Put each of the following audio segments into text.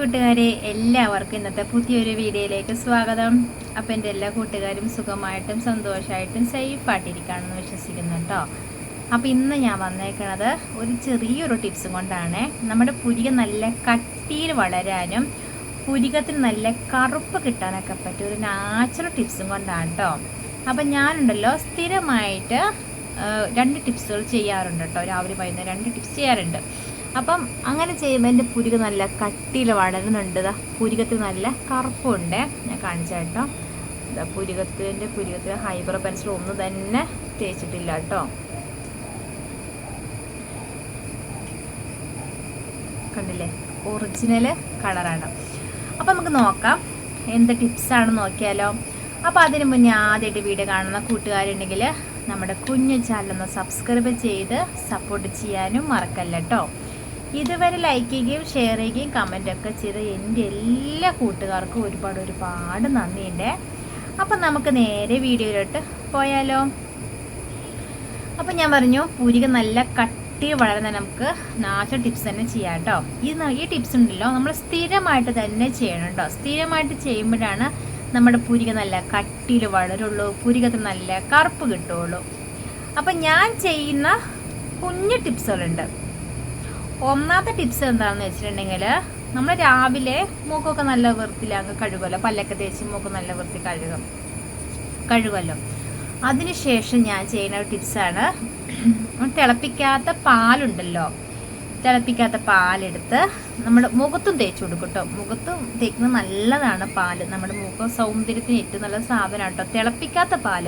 കൂട്ടുകാരെ എല്ലാവർക്കും ഇന്നത്തെ പുതിയൊരു വീഡിയോയിലേക്ക് സ്വാഗതം. അപ്പം എന്റെ എല്ലാ കൂട്ടുകാരും സുഖമായിട്ടും സന്തോഷമായിട്ടും സേഫായിട്ടിരിക്കുകയാണെന്ന് വിശ്വസിക്കുന്നു കേട്ടോ. അപ്പം ഇന്ന് ഞാൻ വന്നേക്കുന്നത് ഒരു ചെറിയൊരു ടിപ്സ് കൊണ്ടാണ്. നമ്മുടെ പുരിക നല്ല കട്ടിയിൽ വളരാനും പുരികത്തിന് നല്ല കറുപ്പ് കിട്ടാനൊക്കെ പറ്റിയ ഒരു നാച്ചുറൽ ടിപ്സും കൊണ്ടാണ് കേട്ടോ. അപ്പം ഞാനുണ്ടല്ലോ സ്ഥിരമായിട്ട് രണ്ട് ടിപ്സുകൾ ചെയ്യാറുണ്ട് കേട്ടോ. രാവിലെ വൈകുന്നേരം രണ്ട് ടിപ്സ് ചെയ്യാറുണ്ട്. അപ്പം അങ്ങനെ ചെയ്യുമ്പോൾ എന്റെ പുരിക നല്ല കട്ടിയിൽ വളരുന്നുണ്ട്. ഇതാ നല്ല കറുപ്പുണ്ട്. ഞാൻ കാണിച്ചു കേട്ടോ. ഇതാ പുരികത്തിന്റെ പുരികത്തിൽ ഹൈബ്രോ പെൻസിൽ ഒന്നും തന്നെ തേച്ചിട്ടില്ല കേട്ടോ. കണ്ടില്ലേ? ഒറിജിനൽ കളറാണ്. അപ്പം നമുക്ക് നോക്കാം. എന്ത് ടിപ്സാണ് നോക്കിയാലോ. അപ്പോൾ അതിന് മുന്നേ ആദ്യമായിട്ട് വീഡിയോ കാണുന്ന കൂട്ടുകാരുണ്ടെങ്കിൽ നമ്മുടെ കുഞ്ഞു ചാനലൊന്ന് സബ്സ്ക്രൈബ് ചെയ്ത് സപ്പോർട്ട് ചെയ്യാനും മറക്കല്ല കേട്ടോ. ഇതുവരെ ലൈക്ക് ചെയ്യുകയും ഷെയർ ചെയ്യുകയും കമന്റ് ഒക്കെ ചെയ്ത് എന്റെ എല്ലാ കൂട്ടുകാർക്കും ഒരുപാട് ഒരുപാട് നന്ദിയുണ്ട്. അപ്പം നമുക്ക് നേരെ വീഡിയോയിലോട്ട് പോയാലോ. അപ്പം ഞാൻ പറഞ്ഞു പൂരിക നല്ല കട്ടി വളരുന്ന നമുക്ക് നാച്ച ടിപ്സ് തന്നെ ചെയ്യാം കേട്ടോ ഈ ഈ ടിപ്സ് ഉണ്ടല്ലോ നമ്മൾ സ്ഥിരമായിട്ട് തന്നെ ചെയ്യണം കേട്ടോ സ്ഥിരമായിട്ട് ചെയ്യുമ്പോഴാണ് നമ്മുടെ പൂരിക നല്ല കട്ടിയിൽ വളരുള്ളൂ പൂരികത്തിന് നല്ല കറുപ്പ് കിട്ടുള്ളൂ. അപ്പം ഞാൻ ചെയ്യുന്ന കുഞ്ഞു ടിപ്സുകളുണ്ട് ഒന്നാമത്തെ ടിപ്സ് എന്താണെന്ന് വെച്ചിട്ടുണ്ടെങ്കിൽ നമ്മൾ രാവിലെ മൂക്കൊക്കെ നല്ല വൃത്തിയിൽ അങ്ങ് കഴുകുമല്ലോ പല്ലൊക്കെ തേച്ച് മൂക്ക് നല്ല വൃത്തി കഴുകും. കഴുകുമല്ലോ അതിനുശേഷം ഞാൻ ചെയ്യുന്ന ഒരു ടിപ്സാണ് തിളപ്പിക്കാത്ത പാലുണ്ടല്ലോ. തിളപ്പിക്കാത്ത പാലെടുത്ത് നമ്മൾ മുഖത്തും തേച്ച് കൊടുക്കും കേട്ടോ. മുഖത്തും തേക്കുന്നത് നല്ലതാണ് പാൽ. നമ്മുടെ മുഖം സൗന്ദര്യത്തിന് ഏറ്റവും നല്ല സാധനമാണ് കേട്ടോ. തിളപ്പിക്കാത്ത പാൽ.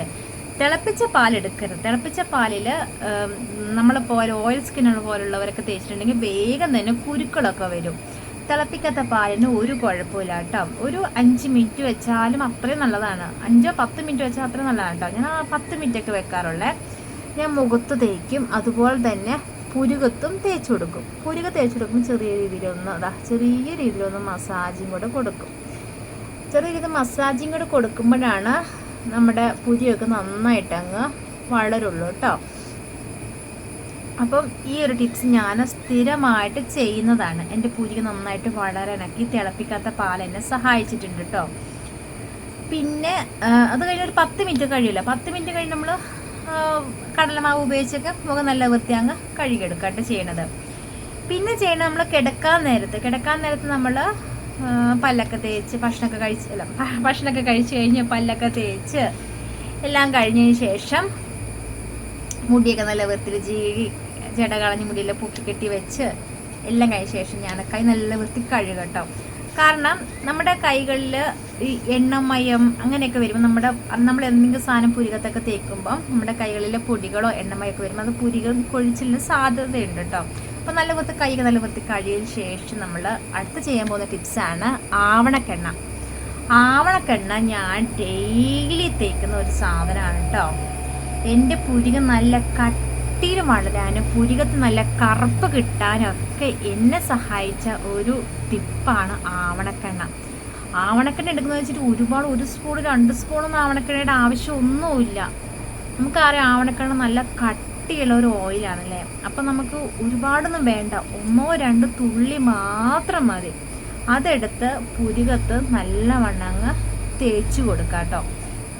തിളപ്പിച്ച പാൽ എടുക്കരുത് തിളപ്പിച്ച പാലിൽ നമ്മളെ പോലെ ഓയിൽ സ്കിന്നുകൾ പോലുള്ളവരൊക്കെ തേച്ചിട്ടുണ്ടെങ്കിൽ വേഗം തന്നെ കുരുക്കളൊക്കെ വരും. തിളപ്പിക്കാത്ത പാലിന് ഒരു കുഴപ്പമില്ല കേട്ടോ. ഒരു അഞ്ച് മിനിറ്റ് വെച്ചാലും അത്രയും നല്ലതാണ്. അഞ്ചോ പത്ത് മിനിറ്റ് വെച്ചാൽ അത്രയും നല്ലതാണ് കേട്ടോ. ഞാൻ ആ പത്ത് മിനിറ്റ് ഒക്കെ വെക്കാറുള്ളേ. ഞാൻ മുഖത്ത് തേക്കും. അതുപോലെ തന്നെ പുരുകത്തും തേച്ച് കൊടുക്കും. പുരുക തേച്ച് കൊടുക്കുമ്പോൾ ചെറിയ രീതിയിലൊന്ന് അതാ ചെറിയ രീതിയിലൊന്ന് മസാജും കൂടെ കൊടുക്കും. ചെറിയ രീതിയിൽ മസാജിങ് കൂടെ കൊടുക്കുമ്പോഴാണ് നമ്മുടെ പുരിയൊക്കെ നന്നായിട്ട് അങ്ങ് വളരുള്ളൂ കേട്ടോ. അപ്പം ഈ ഒരു ടിപ്സ് ഞാൻ സ്ഥിരമായിട്ട് ചെയ്യുന്നതാണ്. എന്റെ പൂരിക നന്നായിട്ട് വളരാനൊക്കെ തിളപ്പിക്കാത്ത പാൽ എന്നെ സഹായിച്ചിട്ടുണ്ട് കേട്ടോ. പിന്നെ അത് കഴിഞ്ഞ് ഒരു പത്ത് മിനിറ്റ് കഴിയില്ല. പത്ത് മിനിറ്റ് കഴിഞ്ഞ് നമ്മൾ കടലമാവ് ഉപയോഗിച്ചൊക്കെ മുഖം നല്ല വൃത്തി അങ്ങ് കഴുകിയെടുക്കാട്ട് ചെയ്യണത്. പിന്നെ ചെയ്യണത് നമ്മൾ കിടക്കാൻ നേരത്ത് കിടക്കാൻ നേരത്ത് നമ്മൾ പല്ലൊക്കെ തേച്ച് ഭക്ഷണമൊക്കെ കഴിച്ച് അല്ല ഭക്ഷണമൊക്കെ കഴിച്ച് കഴിഞ്ഞ് പല്ലൊക്കെ തേച്ച് എല്ലാം കഴിഞ്ഞതിന് ശേഷം മുടിയൊക്കെ നല്ല വൃത്തിയിൽ ജീഴി ജട കളഞ്ഞ് മുടിയെല്ലാം പൊക്കിക്കെട്ടി വെച്ച് എല്ലാം കഴിഞ്ഞ ശേഷം ഞാൻ കൈ നല്ല വൃത്തി കഴുകട്ടോ കാരണം നമ്മുടെ കൈകളിൽ ഈ എണ്ണമയം അങ്ങനെയൊക്കെ വരുമ്പോൾ നമ്മുടെ നമ്മൾ എന്തെങ്കിലും സാധനം പുരികത്തൊക്കെ തേക്കുമ്പോൾ നമ്മുടെ കൈകളിലെ പൊടികളോ എണ്ണമയൊക്കെ വരുമ്പോൾ അത് പുരികൾ കൊഴിച്ചിലിന് സാധ്യതയുണ്ട് കേട്ടോ. അപ്പോൾ നല്ല വൃത്തി കൈയൊക്കെ നല്ല വൃത്തി കഴിയതിന് ശേഷം നമ്മൾ അടുത്ത് ചെയ്യാൻ പോകുന്ന ടിപ്സാണ് ആവണക്കെണ്ണ. ആവണക്കെണ്ണ ഞാൻ ഡെയിലി തേക്കുന്ന ഒരു സാധനമാണ് കേട്ടോ എന്റെ പുരിക നല്ല കട്ടിയിൽ വളരാനും പുരികത്ത് നല്ല കറുപ്പ് കിട്ടാനും ഒക്കെ എന്നെ സഹായിച്ച ഒരു ടിപ്പാണ് ആവണക്കെണ്ണ. ആവണക്കെണ്ണ എടുക്കുന്നത് വെച്ചിട്ട് ഒരുപാട് ഒരു സ്പൂൺ രണ്ട് സ്പൂണൊന്നും ആവണക്കെണ്ണയുടെ ആവശ്യമൊന്നുമില്ല നമുക്കറിയാം ആവണക്കെണ്ണ നല്ല കട്ടിയുള്ള ഒരു ഓയിലാണല്ലേ അപ്പം നമുക്ക് ഒരുപാടൊന്നും വേണ്ട. ഒന്നോ രണ്ടോ തുള്ളി മാത്രം മതി. അതെടുത്ത് പുരികത്ത് നല്ലവണ്ണം അങ്ങ് തേച്ച് കൊടുക്കാം കേട്ടോ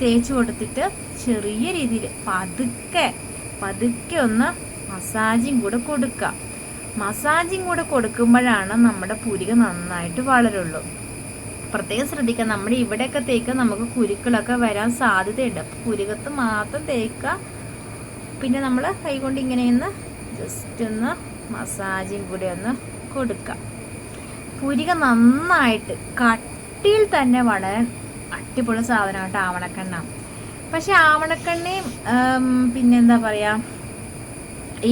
തേച്ച് കൊടുത്തിട്ട് ചെറിയ രീതിയിൽ പതുക്കെ പതുക്കെ ഒന്ന് മസാജിങ് കൂടെ കൊടുക്കുക മസാജിങ് കൂടെ കൊടുക്കുമ്പോഴാണ് നമ്മുടെ പുരിക നന്നായിട്ട് വളരുള്ളൂ. പ്രത്യേകം ശ്രദ്ധിക്കുക നമ്മുടെ ഇവിടെയൊക്കെ തേക്കാൻ നമുക്ക് കുരുക്കളൊക്കെ വരാൻ സാധ്യതയുണ്ട്. പുരികത്ത് മാത്രം തേക്കുക പിന്നെ നമ്മൾ കൈകൊണ്ട് ഇങ്ങനെ ഒന്ന് ജസ്റ്റ് ഒന്ന് മസാജിങ് കൂടി ഒന്ന് കൊടുക്കാം. പുരിക നന്നായിട്ട് കട്ടിയിൽ തന്നെ വളരാൻ അടിപൊളി സാധനമായിട്ട് ആവണക്കെണ്ണ. പക്ഷെ ആവണക്കെണ്ണയും പിന്നെ പിന്നെന്താ പറയുക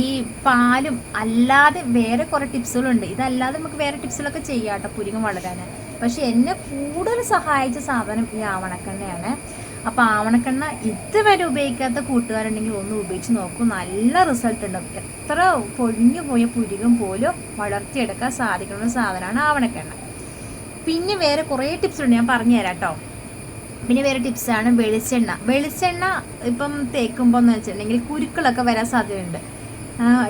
ഈ പാലും അല്ലാതെ വേറെ കുറേ ടിപ്സുകളുണ്ട്. ഇതല്ലാതെ നമുക്ക് വേറെ ടിപ്സുകളൊക്കെ ചെയ്യാം കേട്ടോ പുരികം വളരാൻ പക്ഷെ എന്നെ കൂടുതൽ സഹായിച്ച സാധനം ഈ ആവണക്കെണ്ണയാണ്. അപ്പോൾ ആവണക്കെണ്ണ ഇതുവരെ ഉപയോഗിക്കാത്ത കൂട്ടുകാരുണ്ടെങ്കിൽ ഒന്ന് ഉപയോഗിച്ച് നോക്കൂ. നല്ല റിസൾട്ട് ഉണ്ട് എത്ര പൊഴിഞ്ഞു പോയ പുരികം പോലും വളർത്തിയെടുക്കാൻ സാധിക്കുന്ന സാധനമാണ് ആവണക്കെണ്ണ. പിന്നെ വേറെ കുറേ ടിപ്സ് ഉണ്ട്. ഞാൻ പറഞ്ഞു തരാം കേട്ടോ പിന്നെ വേറെ ടിപ്സാണ് വെളിച്ചെണ്ണ. വെളിച്ചെണ്ണ ഇപ്പം തേക്കുമ്പോൾ എന്ന് വെച്ചിട്ടുണ്ടെങ്കിൽ കുരുക്കളൊക്കെ വരാൻ സാധ്യതയുണ്ട്.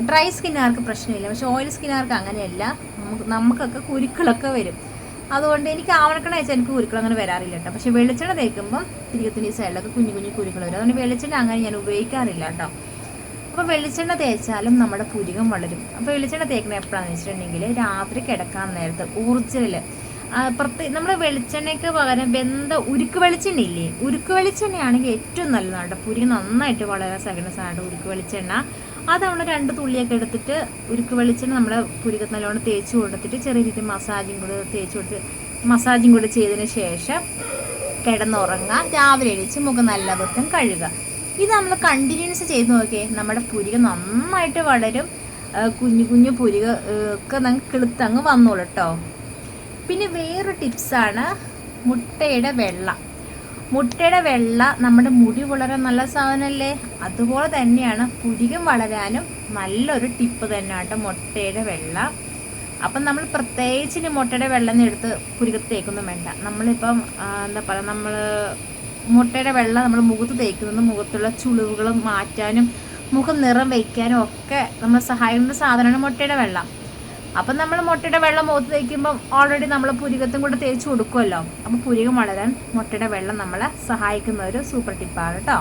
ഡ്രൈ സ്കിന്നുകാർക്ക് പ്രശ്നമില്ല. പക്ഷെ ഓയിൽ സ്കിന്നുകാർക്ക് അങ്ങനെയല്ല. നമുക്ക് നമുക്കൊക്കെ കുരുക്കളൊക്കെ വരും. അതുകൊണ്ട് എനിക്ക് ആവണക്കണ വെച്ചാൽ എനിക്ക് കുരുക്കൾ അങ്ങനെ വരാറില്ല കേട്ടോ. പക്ഷെ വെളിച്ചെണ്ണ തേക്കുമ്പോൾ തിരികത്തിന് ഈ സൈഡിലൊക്കെ കുഞ്ഞു കുഞ്ഞു കുരുക്കൾ വരും. അതുകൊണ്ട് വെളിച്ചെണ്ണ അങ്ങനെ ഞാൻ ഉപയോഗിക്കാറില്ല കേട്ടോ. അപ്പോൾ വെളിച്ചെണ്ണ തേച്ചാലും നമ്മുടെ പുരികം വളരും. അപ്പോൾ വെളിച്ചെണ്ണ തേക്കുന്നത് എപ്പോഴാണെന്ന് വെച്ചിട്ടുണ്ടെങ്കിൽ രാത്രി കിടക്കാൻ നേരത്ത് ഊർജയിൽ പ്രത്യേക നമ്മുടെ വെളിച്ചെണ്ണയ്ക്ക് പകരം വെന്ത ഉരുക്ക് വെളിച്ചെണ്ണ ഇല്ലേ? ഉരുക്ക് വെളിച്ചെണ്ണയാണെങ്കിൽ ഏറ്റവും നല്ലതാണ് കേട്ടോ. പുരി നന്നായിട്ട് വളരാൻ സഹകരണ സാധനമാണ് ഉരുക്ക് വെളിച്ചെണ്ണ. അത് നമ്മൾ രണ്ട് തുള്ളിയൊക്കെ എടുത്തിട്ട് ഉരുക്ക് വെളിച്ചെണ്ണ നമ്മൾ പുരികത്ത് നല്ലോണം തേച്ച് കൊടുത്തിട്ട് ചെറിയ രീതിയിൽ മസാജും കൂടെ തേച്ച് കൊടുത്ത് മസാജും കൂടെ ചെയ്തതിന് ശേഷം കിടന്നുറങ്ങുക രാവിലെ എണീച്ച് മുഖം നല്ല വൃത്തം കഴുകുക ഇത് നമ്മൾ കണ്ടിന്യൂസ് ചെയ്ത് നോക്കിയേ നമ്മുടെ പുരിക നന്നായിട്ട് വളരും. കുഞ്ഞു കുഞ്ഞു പുരിക ഒക്കെ നമുക്ക് കിളുത്തങ്ങ് വന്നോളൂ കേട്ടോ പിന്നെ വേറൊരു ടിപ്സാണ് മുട്ടയുടെ വെള്ള. മുട്ടയുടെ വെള്ള നമ്മുടെ മുടി വളരാൻ നല്ല സാധനമല്ലേ അതുപോലെ തന്നെയാണ് പുരികം വളരാനും നല്ലൊരു ടിപ്പ് തന്നെയാണ് മുട്ടയുടെ വെള്ള. അപ്പം നമ്മൾ പ്രത്യേകിച്ച് ഇനി മുട്ടയുടെ വെള്ളം എടുത്ത് പുരികത്ത് തേക്കൊന്നും വേണ്ട. നമ്മളിപ്പം എന്താ പറയുക നമ്മൾ മുട്ടയുടെ വെള്ളം നമ്മൾ മുഖത്ത് തേക്കുന്നത് മുഖത്തുള്ള ചുളിവുകൾ മാറ്റാനും മുഖം നിറം വയ്ക്കാനും ഒക്കെ നമ്മൾ സഹായിക്കുന്ന സാധനമാണ് മുട്ടയുടെ വെള്ളം. അപ്പം നമ്മൾ മുട്ടയുടെ വെള്ളം മുഖത്ത് തേക്കുമ്പം ഓൾറെഡി നമ്മൾ പുരികത്തും കൂടെ തേച്ച് കൊടുക്കുമല്ലോ. അപ്പം പുരികം വളരാൻ മുട്ടയുടെ വെള്ളം നമ്മളെ സഹായിക്കുന്ന ഒരു സൂപ്പർ ടിപ്പാണ് കേട്ടോ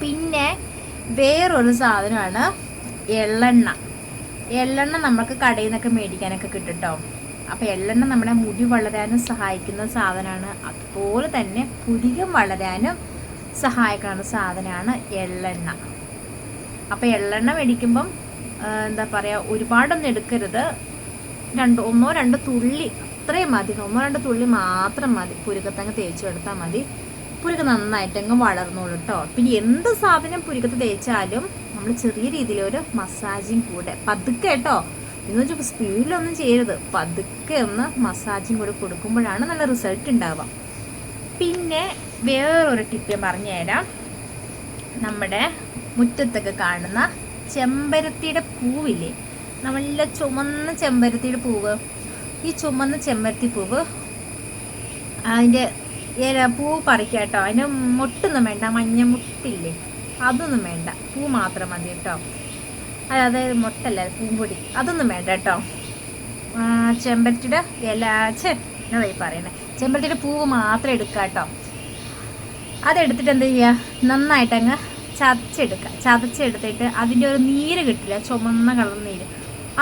പിന്നെ വേറൊരു സാധനമാണ് എള്ളെണ്ണ. എള്ളെണ്ണ നമുക്ക് കടയിൽ നിന്നൊക്കെ മേടിക്കാനൊക്കെ കിട്ടും കേട്ടോ അപ്പോൾ എള്ളെണ്ണ നമ്മുടെ മുടി വളരാനും സഹായിക്കുന്ന സാധനമാണ്. അതുപോലെ തന്നെ പുരികം വളരാനും സഹായിക്കുന്ന സാധനമാണ് എള്ളെണ്ണ. അപ്പോൾ എള്ളെണ്ണ മേടിക്കുമ്പം എന്താ പറയുക ഒരുപാടൊന്നും എടുക്കരുത്. രണ്ട് ഒന്നോ രണ്ടോ തുള്ളി അത്രയും മതി. ഒന്നോ രണ്ടോ തുള്ളി മാത്രം മതി. പുരുക്കത്തങ്ങ് തേച്ച് കൊടുത്താൽ മതി. പുരുക്ക് നന്നായിട്ടങ്ങ് വളർന്നോളൂ കേട്ടോ പിന്നെ എന്ത് സാധനം പുരുക്കത്ത് തേച്ചാലും നമ്മൾ ചെറിയ രീതിയിൽ ഒരു മസാജിങ് കൂടെ. പതുക്കെ കേട്ടോ എന്ന് വെച്ചാൽ സ്പീഡിലൊന്നും ചെയ്യരുത്. പതുക്കെ ഒന്ന് മസാജിങ് കൂടെ കൊടുക്കുമ്പോഴാണ് നല്ല റിസൾട്ട് ഉണ്ടാവുക പിന്നെ വേറൊരു ടിപ്പ് പറഞ്ഞുതരാം. നമ്മുടെ മുറ്റത്തൊക്കെ കാണുന്ന ചെമ്പരത്തിയുടെ പൂവില്ലേ? നല്ല ചുമന്ന ചെമ്പരത്തിയുടെ പൂവ്. ഈ ചുമന്ന ചെമ്പരത്തി പൂവ് അതിന്റെ ഇല പൂ പറിക്കുക കേട്ടോ. മുട്ടൊന്നും വേണ്ട മഞ്ഞ മുട്ടില്ലേ? അതൊന്നും വേണ്ട. പൂ മാത്രം മതി കേട്ടോ. അതായത് മുട്ടല്ല പൂമ്പൊടി. അതൊന്നും വേണ്ട കേട്ടോ. ചെമ്പരത്തിയുടെ ഇല ചേ പറയണേ ചെമ്പരത്തിയുടെ പൂവ് മാത്രം എടുക്കുക കേട്ടോ. അതെടുത്തിട്ട് എന്ത് ചെയ്യുക? നന്നായിട്ട് അങ്ങ് ചതച്ചെടുക്കുക ചതച്ചെടുത്തിട്ട് അതിന്റെ ഒരു നീര് കിട്ടില്ല ചുമന്ന കളർ നീര്.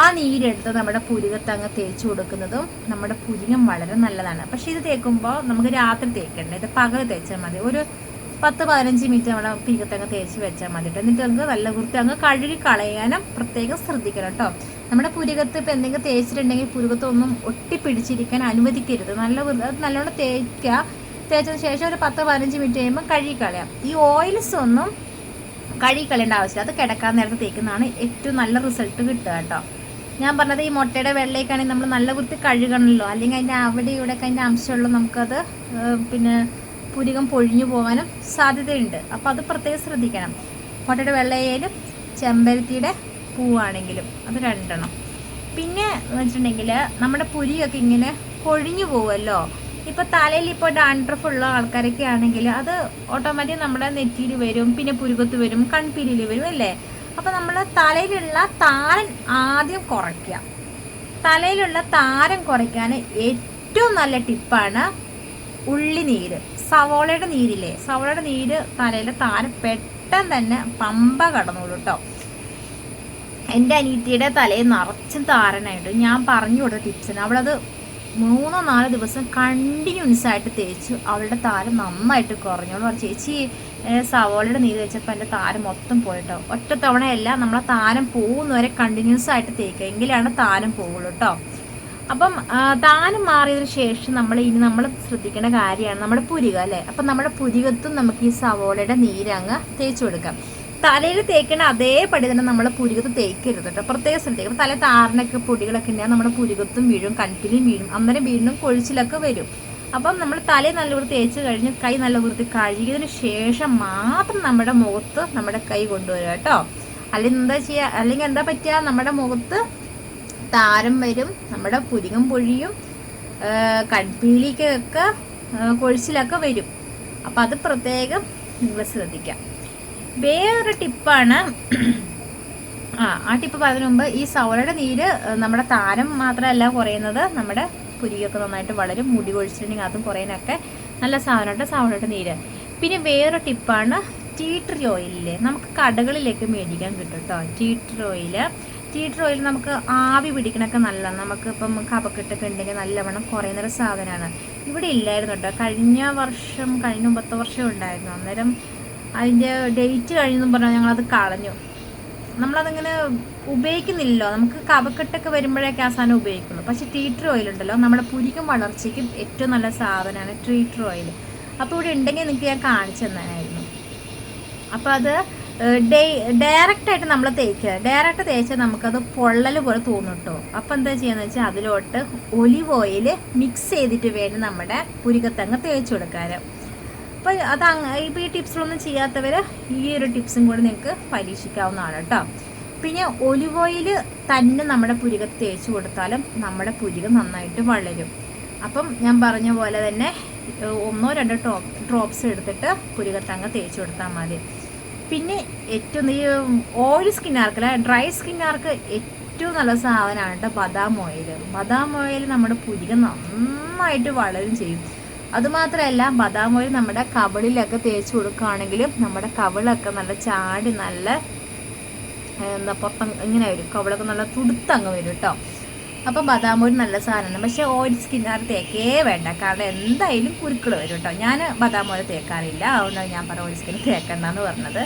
ആ നീരെടുത്ത് നമ്മുടെ പുരുകത്ത് അങ്ങ് തേച്ച് കൊടുക്കുന്നതും നമ്മുടെ പുരികം വളരെ നല്ലതാണ്. പക്ഷെ ഇത് തേക്കുമ്പോൾ നമുക്ക് രാത്രി തേക്കണ്ട. ഇത് പകൽ തേച്ചാൽ മതി. ഒരു പത്ത് പതിനഞ്ച് മിനിറ്റ് നമ്മുടെ പുരികത്ത് അങ്ങ് തേച്ച് വെച്ചാൽ മതി എന്നിട്ട് നമുക്ക് നല്ല വൃത്തി അങ്ങ് കഴുകി കളയാനും പ്രത്യേകം ശ്രദ്ധിക്കണം കേട്ടോ നമ്മുടെ പുരുകത്ത് ഇപ്പം എന്തെങ്കിലും തേച്ചിട്ടുണ്ടെങ്കിൽ പുരുകത്തൊന്നും ഒട്ടിപ്പിടിച്ചിരിക്കാൻ അനുവദിക്കരുത്. നല്ല നല്ലോണം തേക്കുക തേച്ചതിന് ശേഷം ഒരു പത്ത് പതിനഞ്ച് മിനിറ്റ് കഴിയുമ്പോൾ കഴുകി കളയാം. ഈ ഓയിൽസ് ഒന്നും കഴുകി കളയേണ്ട ആവശ്യമില്ല. അത് കിടക്കാൻ നേരത്തെ തേക്കുന്നതാണ് ഏറ്റവും നല്ല റിസൾട്ട് കിട്ടുക കേട്ടോ. ഞാൻ പറഞ്ഞത് ഈ മുട്ടയുടെ വെള്ളയൊക്കെയാണെങ്കിൽ നമ്മൾ നല്ല വൃത്തി കഴുകണമല്ലോ. അല്ലെങ്കിൽ അതിന്റെ അവിടെ ഇവിടെയൊക്കെ അതിന്റെ അംശമുള്ള നമുക്കത് പിന്നെ പുരികം പൊഴിഞ്ഞു പോകാനും സാധ്യതയുണ്ട്. അപ്പോൾ അത് പ്രത്യേകം ശ്രദ്ധിക്കണം. മുട്ടയുടെ വെള്ളയായാലും ചെമ്പരത്തിയുടെ പൂവാണെങ്കിലും അത് രണ്ടെണ്ണം പിന്നെ വെച്ചിട്ടുണ്ടെങ്കിൽ നമ്മുടെ പുരിയൊക്കെ ഇങ്ങനെ പൊഴിഞ്ഞു പോവുമല്ലോ ഇപ്പൊ തലയിൽ ഇപ്പോൾ ഡാൻഡ്രഫ് ഉള്ള ആൾക്കാരൊക്കെ ആണെങ്കിൽ അത് ഓട്ടോമാറ്റിക് നമ്മുടെ നെറ്റിയിൽ വരും പിന്നെ പുരുകത്ത് വരും കൺപീലിയിൽ വരും അല്ലേ? അപ്പൊ നമ്മൾ തലയിലുള്ള താരൻ ആദ്യം കുറയ്ക്കുക. തലയിലുള്ള താരം കുറയ്ക്കാൻ ഏറ്റവും നല്ല ടിപ്പാണ് ഉള്ളിനീര് സവോളയുടെ നീരില്ലേ? സവോളയുടെ നീര് തലയിലെ താരം പെട്ടെന്ന് തന്നെ പമ്പ കടന്നോളൂ കേട്ടോ എന്റെ അനീറ്റിയുടെ തലയിൽ നിറച്ചും താരനായിട്ട് ഞാൻ പറഞ്ഞു കൊടുത്ത ടിപ്സിന് അവളത് മൂന്നോ നാലോ ദിവസം കണ്ടിന്യൂസ് ആയിട്ട് തേച്ചു അവളുടെ താരം നന്നായിട്ട് കുറഞ്ഞോളൂ പറഞ്ഞു ചേച്ചി സവോളയുടെ നീര് വെച്ചപ്പോൾ എന്റെ താരം മൊത്തം പോയിട്ടോ. ഒറ്റ തവണയല്ല നമ്മളെ താരം പോകുന്നവരെ കണ്ടിന്യൂസ് ആയിട്ട് തേക്കുക. എങ്കിലാണ് താരം പോകുള്ളൂ കേട്ടോ അപ്പം താനം മാറിയതിനു ശേഷം നമ്മൾ ഇനി നമ്മൾ ശ്രദ്ധിക്കേണ്ട കാര്യമാണ് നമ്മുടെ പുരിക അല്ലേ? അപ്പം നമ്മുടെ പുരികത്തും നമുക്ക് ഈ സവോളയുടെ നീരങ്ങ് തേച്ച് കൊടുക്കാം. തലയിൽ തേക്കണ അതേപടി തന്നെ നമ്മൾ പുരികത്ത് തേക്കരുത് കേട്ടോ പ്രത്യേകം ശ്രദ്ധിക്കണം തല താറിനൊക്കെ പൊടികളൊക്കെ ഉണ്ടെങ്കിൽ നമ്മുടെ പുരികത്തും വീഴും കൺപിലും വീഴും. അന്നേരം വീണ്ടും കൊഴിച്ചിലൊക്കെ വരും. അപ്പം നമ്മൾ തല നല്ല വൃത്തി തേച്ച് കഴിഞ്ഞ് കൈ നല്ല വൃത്തി കഴുകിയതിന് ശേഷം മാത്രം നമ്മുടെ മുഖത്ത് നമ്മുടെ കൈ കൊണ്ടുവരിക കേട്ടോ അല്ലെങ്കിൽ എന്താ ചെയ്യുക അല്ലെങ്കിൽ എന്താ പറ്റുക നമ്മുടെ മുഖത്ത് താരം വരും നമ്മുടെ പുരികം പൊഴിയും കൺപീലിക്കൊക്കെ കൊഴിച്ചിലൊക്കെ വരും. അപ്പം അത് പ്രത്യേകം നിങ്ങൾ ശ്രദ്ധിക്കാം. വേറൊരു ടിപ്പാണ്. ആ ആ ടിപ്പ് പറഞ്ഞതിന് മുമ്പ് ഈ സവളയുടെ നീര് നമ്മുടെ താരം മാത്രമല്ല കുറയുന്നത് നമ്മുടെ പുരികൊക്കെ നന്നായിട്ട് വളരും മുടി കൊഴിച്ചിട്ടുണ്ടെങ്കിൽ അതും കുറയാനൊക്കെ നല്ല സാധനമായിട്ട് സവളയുടെ നീര്. പിന്നെ വേറൊരു ടിപ്പാണ് ടീ ട്രീ ഓയിലില്ലേ? നമുക്ക് കടകളിലേക്ക് മേടിക്കാൻ കിട്ടും കേട്ടോ ടീറ്റർ ഓയിൽ. ടീറ്റർ ഓയിൽ നമുക്ക് ആവി പിടിക്കണൊക്കെ നല്ലതാണ്. നമുക്ക് ഇപ്പം കപക്കെട്ടൊക്കെ ഉണ്ടെങ്കിൽ നല്ലവണ്ണം കുറയുന്നൊരു സാധനമാണ്. ഇവിടെ ഇല്ലായിരുന്നു കേട്ടോ കഴിഞ്ഞ വർഷം കഴിഞ്ഞ മുമ്പത്തെ വർഷം ഉണ്ടായിരുന്നു. അന്നേരം അതിന്റെ ഡേറ്റ് കഴിഞ്ഞെന്നും പറഞ്ഞാൽ ഞങ്ങളത് കളഞ്ഞു. നമ്മളതിങ്ങനെ ഉപയോഗിക്കുന്നില്ലല്ലോ. നമുക്ക് കവക്കെട്ടൊക്കെ വരുമ്പോഴേക്ക് ആ സാധനം ഉപയോഗിക്കുള്ളൂ. പക്ഷേ ട്രീറ്റർ ഓയിൽ ഉണ്ടല്ലോ. നമ്മുടെ പുരിക്കും വളർച്ചയ്ക്കും ഏറ്റവും നല്ല സാധനമാണ് ട്രീറ്റർ ഓയിൽ അപ്പോൾ ഇവിടെ ഉണ്ടെങ്കിൽ നിങ്ങൾക്ക് ഞാൻ കാണിച്ചു തന്നായിരുന്നു. അപ്പോൾ അത് ഡേ ഡയറക്റ്റായിട്ട് നമ്മൾ തേക്കുക. ഡയറക്റ്റ് തേച്ചാൽ നമുക്കത് പൊള്ളൽ പോലെ തോന്നും കേട്ടോ അപ്പോൾ എന്താ ചെയ്യുന്നത് വെച്ചാൽ അതിലോട്ട് ഒലിവ് ഓയിൽ മിക്സ് ചെയ്തിട്ട് വേണം നമ്മുടെ പുരികത്തങ്ങ് തേച്ച് കൊടുക്കാൻ അപ്പോൾ അത് ഇപ്പോൾ ഈ ടിപ്സിലൊന്നും ചെയ്യാത്തവർ ഈ ഒരു ടിപ്സും കൂടി നിങ്ങൾക്ക് പരീക്ഷിക്കാവുന്നതാണ് കേട്ടോ. പിന്നെ ഒലിവ് ഓയിൽ തന്നെ നമ്മുടെ പുരുക തേച്ച് കൊടുത്താലും നമ്മുടെ പുരുക നന്നായിട്ട് വളരും. അപ്പം ഞാൻ പറഞ്ഞ പോലെ തന്നെ ഒന്നോ രണ്ടോ ടോപ്പ് ഡ്രോപ്സ് എടുത്തിട്ട് പുരുകത്തങ്ങ് തേച്ച് കൊടുത്താൽ മതി. പിന്നെ ഏറ്റവും ഈ ഓയിൽ സ്കിന്നാർക്കല്ല ഡ്രൈ സ്കിന്നാർക്ക് ഏറ്റവും നല്ല സാധനമാണ് കേട്ടോ ബദാം ഓയിൽ ബദാം ഓയിൽ നമ്മുടെ പുരുക നന്നായിട്ട് വളരും ചെയ്യും. അതുമാത്രമല്ല ബദാം ഓയിൽ നമ്മുടെ കവിളിലൊക്കെ തേച്ച് കൊടുക്കുകയാണെങ്കിലും നമ്മുടെ കവിളൊക്കെ നല്ല ചാടി നല്ല എന്താ പുറത്ത് ഇങ്ങനെ വരും. കവിളൊക്കെ നല്ല തുടുത്തങ്ങ് വരും കേട്ടോ. അപ്പം ബദാം ഓയിൽ നല്ല സാധനമാണ്. പക്ഷേ ഓയിൽ സ്കിന്നാർ തേക്കേ വേണ്ട. കാരണം എന്തായാലും കുരുക്കൾ വരും കേട്ടോ. ഞാൻ ബദാം ഓയിൽ തേക്കാറില്ല. അതുകൊണ്ടാണ് ഞാൻ പറഞ്ഞ ഓയിൽ സ്കിൻ തേക്കണ്ടെന്ന് പറഞ്ഞത്.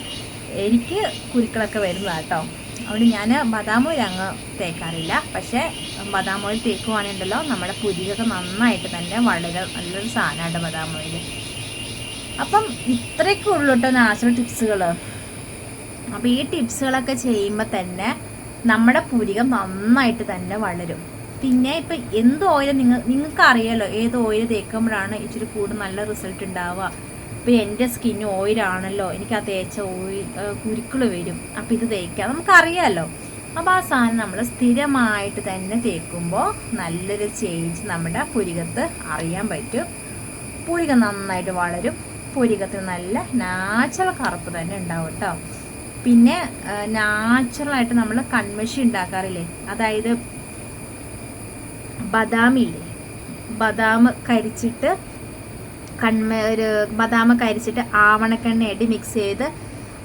എനിക്ക് കുരുക്കളൊക്കെ വരുന്നതാട്ടോ അതുകൊണ്ട് ഞാൻ ബദാം ഓയിൽ അങ്ങ് തേക്കാറില്ല. പക്ഷേ ബദാം ഓയിൽ നമ്മുടെ പുരികൊക്കെ നന്നായിട്ട് തന്നെ വളരെ നല്ലൊരു സാധനമാണ് ബദാം ഓയിൽ. അപ്പം ഇത്രയൊക്കെ ഉള്ളൂ കേട്ടോ നാച്ചുറൽ ടിപ്സുകൾ അപ്പോൾ ഈ ടിപ്സുകളൊക്കെ ചെയ്യുമ്പോൾ തന്നെ നമ്മുടെ പുരികം നന്നായിട്ട് തന്നെ വളരും. പിന്നെ ഇപ്പം എന്ത് ഓയിൽ നിങ്ങൾ നിങ്ങൾക്ക് അറിയാലോ ഏത് ഓയിൽ തേക്കുമ്പോഴാണ് ഇച്ചിരി കൂടുതൽ നല്ല റിസൾട്ട് ഉണ്ടാവുക. ഇപ്പം എന്റെ സ്കിൻ ഓയിലാണല്ലോ എനിക്ക് ആ തേച്ച ഓയിൽ കുരുക്കൾ വരും. അപ്പം ഇത് തേക്കാം. നമുക്കറിയാമല്ലോ അപ്പോൾ ആ സാധനം നമ്മൾ സ്ഥിരമായിട്ട് തന്നെ തേക്കുമ്പോൾ നല്ലൊരു ചേഞ്ച് നമ്മുടെ പുരികത്ത് അറിയാൻ പറ്റും. പുരിക നന്നായിട്ട് വളരും. പുരികത്തിന് നല്ല നാച്ചുറൽ കറുപ്പ് തന്നെ ഉണ്ടാവും കേട്ടോ പിന്നെ നാച്ചുറലായിട്ട് നമ്മൾ കൺമഷി ഉണ്ടാക്കാറില്ലേ? അതായത് ബദാമില്ലേ? ബദാം കരിച്ചിട്ട് കൺമ ഒരു ബദാമൊക്കെ കരിച്ചിട്ട് ആവണക്കെണ്ണയായിട്ട് മിക്സ് ചെയ്ത്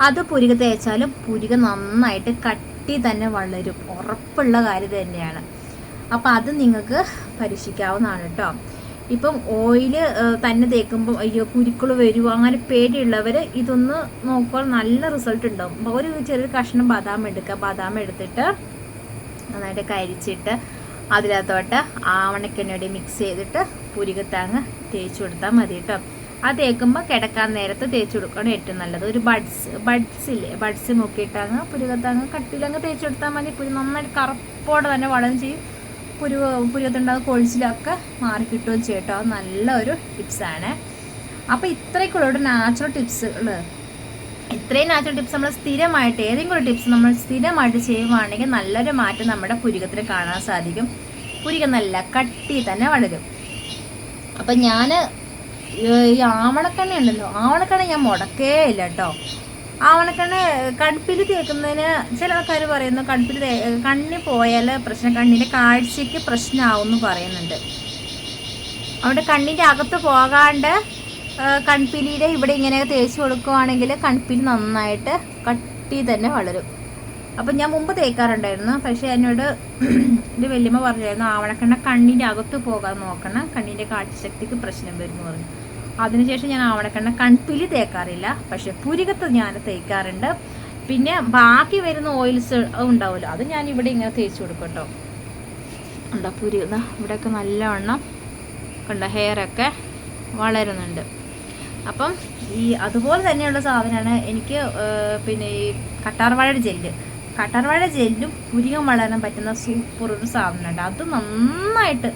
അത് പുരിക തേച്ചാലും പുരിക നന്നായിട്ട് കട്ടി തന്നെ വളരും. ഉറപ്പുള്ള കാര്യം തന്നെയാണ്. അപ്പം അത് നിങ്ങൾക്ക് പരീക്ഷിക്കാവുന്നതാണ് കേട്ടോ ഇപ്പം ഓയിൽ തന്നെ തേക്കുമ്പോൾ അയ്യോ കുരുക്കൾ വരുമോ അങ്ങനെ പേടിയുള്ളവർ ഇതൊന്ന് നോക്കുമ്പോൾ നല്ല റിസൾട്ട് ഉണ്ടാവും. ഒരു ചെറിയൊരു കഷ്ണം ബദാം എടുക്കുക. ബദാം എടുത്തിട്ട് നന്നായിട്ട് കരിച്ചിട്ട് അതിനകത്തോട്ട് ആവണക്കെണ്ണയുടെ മിക്സ് ചെയ്തിട്ട് പുരികത്താങ്ങ് തേച്ച് കൊടുത്താൽ മതി കേട്ടോ. ആ തേക്കുമ്പോൾ കിടക്കാൻ നേരത്ത് തേച്ച് കൊടുക്കണം. ഏറ്റവും നല്ലത് ഒരു ബഡ്സ് ബഡ്സ് ഇല്ലേ? ബഡ്സ് മുക്കിയിട്ടങ്ങ് പുരുകത്തങ്ങ് കട്ടിലങ്ങ് തേച്ച് കൊടുത്താൽ മതി. പുരി നന്നായിട്ട് കറുപ്പോടെ തന്നെ വളം ചെയ്യും. പുരു പുരുകത്തുണ്ടാകുന്ന കൊഴിച്ചിലൊക്കെ മാറി കിട്ടുകയും ചെയ്യട്ടോ അത് നല്ലൊരു ടിപ്സാണ് അപ്പോൾ ഇത്രയൊക്കെയുള്ള. നാച്ചുറൽ ടിപ്സുകൾ ഇത്രയും നാച്ചുറൽ ടിപ്സ് നമ്മൾ സ്ഥിരമായിട്ട് ഏതെങ്കിലും ഒരു ടിപ്സ് നമ്മൾ സ്ഥിരമായിട്ട് ചെയ്യുവാണെങ്കിൽ നല്ലൊരു മാറ്റം നമ്മുടെ പുരികത്തിന് കാണാൻ സാധിക്കും. പുരികം നല്ല കട്ടി തന്നെ വളരും. അപ്പം ഞാൻ ഈ ആവണക്കെണ്ണ ഉണ്ടല്ലോ ആവണക്കെണ്ണ ഞാൻ മുടക്കേ ഇല്ല കേട്ടോ. ആവണക്കെണ്ണ കടുപ്പിൽ തേക്കുന്നതിന് ചില ആൾക്കാർ പറയുന്നു കടുപ്പിൽ കണ്ണിൽ കണ്ണി പോയാൽ പ്രശ്നം കണ്ണിന്റെ കാഴ്ചയ്ക്ക് പ്രശ്നമാവും എന്ന് പറയുന്നുണ്ട്. അവിടെ കണ്ണിന്റെ അകത്ത് പോകാണ്ട് കൺപിലിയുടെ ഇവിടെ ഇങ്ങനെ തേച്ച് കൊടുക്കുവാണെങ്കിൽ കൺപിലി നന്നായിട്ട് കട്ടി തന്നെ വളരും. അപ്പം ഞാൻ മുമ്പ് തേക്കാറുണ്ടായിരുന്നു. പക്ഷേ എന്നോട് എന്റെ വല്യമ്മ പറഞ്ഞായിരുന്നു ആവണക്കെണ്ണ കണ്ണിന്റെ അകത്ത് പോകാൻ നോക്കണം. കണ്ണിന്റെ കാഴ്ചശക്തിക്ക് പ്രശ്നം വരും എന്ന് പറഞ്ഞു. അതിനുശേഷം ഞാൻ ആവണക്കെണ്ണ കൺപിലി തേക്കാറില്ല. പക്ഷെ പുരികത്ത് ഞാൻ തേക്കാറുണ്ട്. പിന്നെ ബാക്കി വരുന്ന ഓയിൽസ് ഉണ്ടാവുമല്ലോ അത് ഞാൻ ഇവിടെ ഇങ്ങനെ തേച്ച് കൊടുക്കും കേട്ടോ. എന്താ പുരി ഇവിടെയൊക്കെ നല്ലവണ്ണം കണ്ട ഹെയറൊക്കെ വളരുന്നുണ്ട്. അപ്പം ഈ അതുപോലെ തന്നെയുള്ള സാധനമാണ് എനിക്ക് പിന്നെ ഈ കട്ടാർവാഴയുടെ ജെല്ല്. കട്ടാർവാഴ ജെല്ലും പുരികം വളരാൻ പറ്റുന്ന സൂപ്പർ ഒരു സാധനമുണ്ട്. അത് നന്നായിട്ട്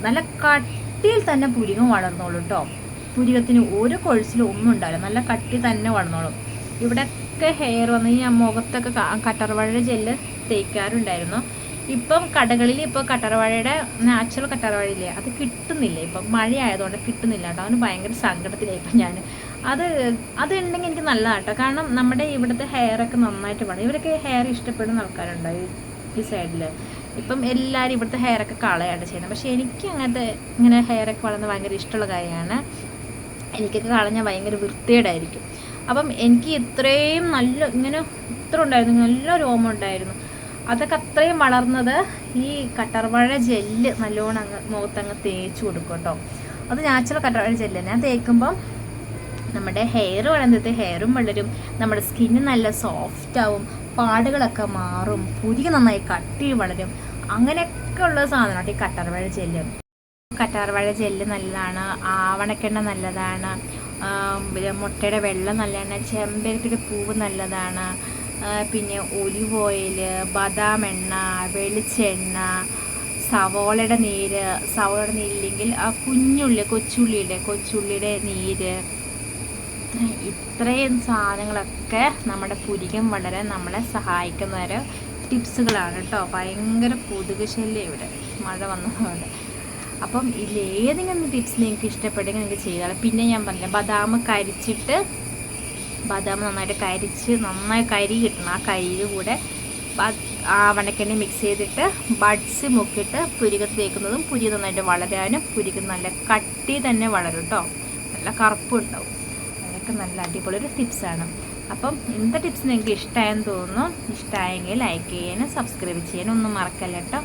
നല്ല കട്ടിയിൽ തന്നെ പുരികം വളർന്നോളൂ കേട്ടോ പുരികത്തിന് ഒരു കൊഴിച്ചിലും ഒന്നും ഉണ്ടാവില്ല. നല്ല കട്ടി തന്നെ വളർന്നോളും. ഇവിടെയൊക്കെ ഹെയർ വന്ന് ഈ മുഖത്തൊക്കെ ക- ജെല്ല് തേക്കാറുണ്ടായിരുന്നു. ഇപ്പം കടകളിൽ ഇപ്പൊ കട്ടറവാഴയുടെ നാച്ചുറൽ കട്ടറവാഴയില്ലേ അത് കിട്ടുന്നില്ല. ഇപ്പം മഴയായതുകൊണ്ട് കിട്ടുന്നില്ല കേട്ടോ. അവന് ഭയങ്കര സങ്കടത്തിലായി ഇപ്പൊ ഞാൻ അത് അത് ഉണ്ടെങ്കിൽ എനിക്ക് നല്ലതാണ് കേട്ടോ. കാരണം നമ്മുടെ ഇവിടുത്തെ ഹെയർ ഒക്കെ നന്നായിട്ട് വേണം. ഇവരൊക്കെ ഹെയർ ഇഷ്ടപ്പെടുന്ന ആൾക്കാരുണ്ടോ ഈ സൈഡിൽ ഇപ്പം എല്ലാവരും ഇവിടുത്തെ ഹെയറൊക്കെ കളയാണ് ചെയ്യുന്നത്. പക്ഷേ എനിക്ക് അങ്ങനത്തെ ഇങ്ങനെ ഹെയറൊക്കെ വളർന്ന് ഭയങ്കര ഇഷ്ടമുള്ള കാര്യമാണ്. എനിക്കൊക്കെ കളഞ്ഞാൽ ഭയങ്കര വൃത്തികേടായിരിക്കും. അപ്പം എനിക്ക് ഇത്രയും നല്ല ഇങ്ങനെ ഇത്ര ഉണ്ടായിരുന്നു. നല്ല രോമം ഉണ്ടായിരുന്നു. അതൊക്കെ അത്രയും വളർന്നത് ഈ കട്ടർവാഴ ജെല്ല് നല്ലോണം അങ്ങ് മുഖത്തങ്ങ് തേച്ച് കൊടുക്കും കേട്ടോ. അത് നാച്ചുറൽ കട്ടർവാഴ ജെല്ല് ഞാൻ തേക്കുമ്പം നമ്മുടെ ഹെയർ വളർന്നിട്ട് ഹെയറും വളരും നമ്മുടെ സ്കിന്ന് നല്ല സോഫ്റ്റ് ആവും. പാടുകളൊക്കെ മാറും. പുരികെ നന്നായി കട്ടി വളരും. അങ്ങനെയൊക്കെ ഉള്ള സാധനമാണ് ഈ കട്ടർവാഴ ജെല്ല്. കട്ടാർവാഴ ജെല്ല് നല്ലതാണ്. ആവണക്കെണ്ണ നല്ലതാണ്. മുട്ടയുടെ വെള്ളം നല്ലതാണ്. ചെമ്പരത്തിയുടെ പൂവ് നല്ലതാണ്. പിന്നെ ഒലിവ് ഓയിൽ ബദാം എണ്ണ വെളിച്ചെണ്ണ സവോളയുടെ നീര് സവോളയുടെ നീരില്ലെങ്കിൽ ആ കുഞ്ഞുള്ളി കൊച്ചുള്ളിയുടെ കൊച്ചുള്ളിയുടെ നീര്. ഇത്രയും സാധനങ്ങളൊക്കെ നമ്മുടെ പുരികം വളരെ നമ്മളെ സഹായിക്കുന്ന ഒരു ടിപ്സുകളാണ് കേട്ടോ. ഭയങ്കര കൊതുക് ശല്യം ഇവിടെ. മഴ വന്നതുകൊണ്ട്. അപ്പം ഇതിൽ ഏതെങ്കിലും ടിപ്സ് നിങ്ങൾക്ക് ഇഷ്ടപ്പെട്ടെങ്കിൽ നിങ്ങൾക്ക് ചെയ്താൽ പിന്നെ ഞാൻ പറഞ്ഞില്ല ബദാം കരിച്ചിട്ട് ബദാം നന്നായിട്ട് കരിച്ച് നന്നായി കരി കിട്ടണം. ആ കരിയിൽ കൂടെ വണക്കെണ്ണി മിക്സ് ചെയ്തിട്ട് ബഡ്സ് മുക്കിയിട്ട് പുരികത്ത് തേക്കുന്നതും പുരി നന്നായിട്ട് വളരാനും പുരിക്ക് നല്ല കട്ടി തന്നെ വളരും കേട്ടോ നല്ല കറുപ്പും ഉണ്ടാവും. അതൊക്കെ നല്ല അടിപൊളി ഒരു ടിപ്സാണ് അപ്പം ഇന്നത്തെ ടിപ്സ് നിങ്ങൾക്ക് ഇഷ്ടമായെന്ന് തോന്നുന്നു? ഇഷ്ടമായെങ്കിൽ ലൈക്ക് ചെയ്യാനും സബ്സ്ക്രൈബ് ചെയ്യാനും ഒന്നും മറക്കല്ല കേട്ടോ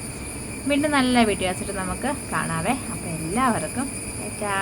വീണ്ടും നല്ല വീഡിയോസിട്ട് നമുക്ക് കാണാവേ. അപ്പോൾ എല്ലാവർക്കും ടാറ്റാ.